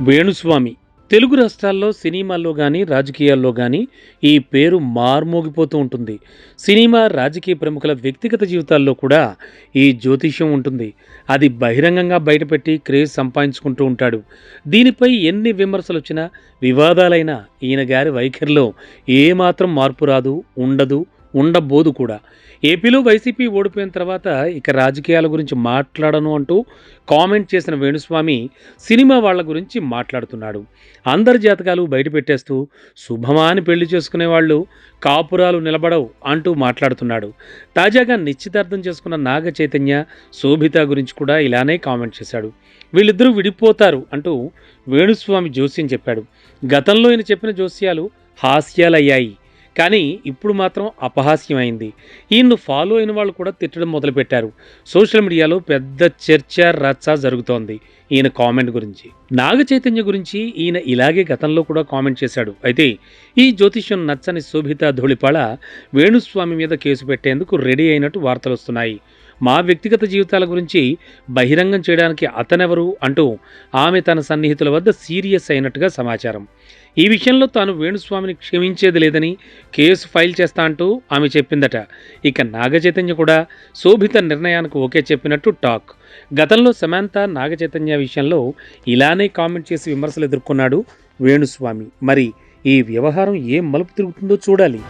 వేణుస్వామి. తెలుగు రాష్ట్రాల్లో సినిమాల్లో కానీ రాజకీయాల్లో కానీ ఈ పేరు మార్మోగిపోతూ ఉంటుంది. సినిమా రాజకీయ ప్రముఖుల వ్యక్తిగత జీవితాల్లో కూడా ఈ జ్యోతిష్యం ఉంటుంది. అది బహిరంగంగా బయటపెట్టి క్రేజ్ సంపాదించుకుంటూ ఉంటాడు. దీనిపై ఎన్ని విమర్శలు వచ్చినా వివాదాలైనా ఈయన గారి వైఖరిలో ఏమాత్రం మార్పు రాదు ఉండదు ఉండబోదు కూడా. ఏపీలో వైసీపీ ఓడిపోయిన తర్వాత ఇక రాజకీయాల గురించి మాట్లాడను అంటూ కామెంట్ చేసిన వేణుస్వామి సినిమా వాళ్ళ గురించి మాట్లాడుతున్నాడు. అందరి జాతకాలు బయటపెట్టేస్తూ శుభమా అని పెళ్ళి చేసుకునే వాళ్ళు కాపురాలు నిలబడవు అంటూ మాట్లాడుతున్నాడు. తాజాగా నిశ్చితార్థం చేసుకున్న నాగ చైతన్య శోభిత గురించి కూడా ఇలానే కామెంట్ చేశాడు. వీళ్ళిద్దరూ విడిపోతారు అంటూ వేణుస్వామి జోస్యం చెప్పాడు. గతంలో ఈయన చెప్పిన జోస్యాలు హాస్యాలయ్యాయి. కానీ ఇప్పుడు మాత్రం అపహాస్యమైంది. ఈయన్ను ఫాలో అయిన వాళ్ళు కూడా తిట్టడం మొదలుపెట్టారు. సోషల్ మీడియాలో పెద్ద చర్చ రచ్చ జరుగుతోంది ఈయన కామెంట్ గురించి. నాగ చైతన్య గురించి ఈయన ఇలాగే గతంలో కూడా కామెంట్ చేశాడు. అయితే ఈ జ్యోతిష్యం నచ్చని శోభిత ధూళిపాళ వేణుస్వామి మీద కేసు పెట్టేందుకు రెడీ అయినట్టు వార్తలు వస్తున్నాయి. మా వ్యక్తిగత జీవితాల గురించి బహిరంగం చేయడానికి అతనెవరు అంటూ ఆమె తన సన్నిహితుల వద్ద సీరియస్ అయినట్టుగా సమాచారం. ఈ విషయంలో తాను వేణుస్వామిని క్షమించేది లేదని కేసు ఫైల్ చేస్తా అంటూ ఆమె చెప్పిందట. ఇక నాగచైతన్య కూడా శోభిత నిర్ణయానికి ఓకే చెప్పినట్టు టాక్. గతంలో సమాంత నాగచైతన్య విషయంలో ఇలానే కామెంట్ చేసి విమర్శలు ఎదుర్కొన్నాడు వేణుస్వామి. మరి ఈ వ్యవహారం ఏం మలుపు తిరుగుతుందో చూడాలి.